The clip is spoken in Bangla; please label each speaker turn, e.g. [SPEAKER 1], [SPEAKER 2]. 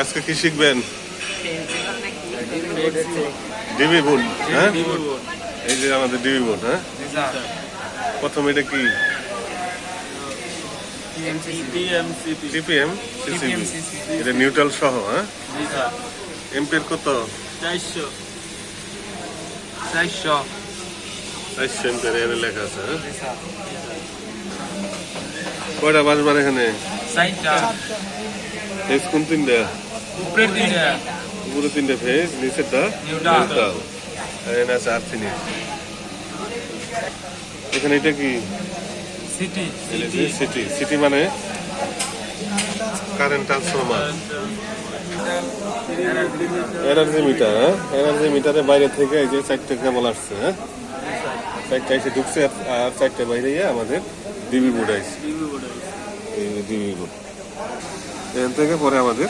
[SPEAKER 1] আজকে কি শিখবেন? ডিবি বোর্ড হ্যাঁ? এই যে আমাদের ডিবি বোর্ড হ্যাঁ? প্রথম এটা কি? টিপিএম এটা নিউট্রাল সহ হ্যাঁ? এমপির কত?
[SPEAKER 2] চারশো চারশো
[SPEAKER 1] চারশো এমপির লেখা আছে হ্যাঁ? কয়টা বাসবার এখানে? ফেস কোন তিনটা?
[SPEAKER 2] উপরের দিকে
[SPEAKER 1] উপরে তিনটা ফেস নিচেরটা. নিউট্রাল এখানে আছে আর্থিনিক এখানে এটা কি?
[SPEAKER 2] সিটি
[SPEAKER 1] সিটি সিটি মানে কারেন্ট ট্রান্সফরমার এনার্জি মিটার হ্যাঁ? এনার্জি মিটারের বাইরে থেকে এই যে চারটে কেবল আসছে হ্যাঁ? চারটা এসে ঢুকছে আর- চারটে বাইরে আমাদের ডিবি বোর্ড আসছে। ডিবি বোর্ড এখান থেকে পরে আমাদের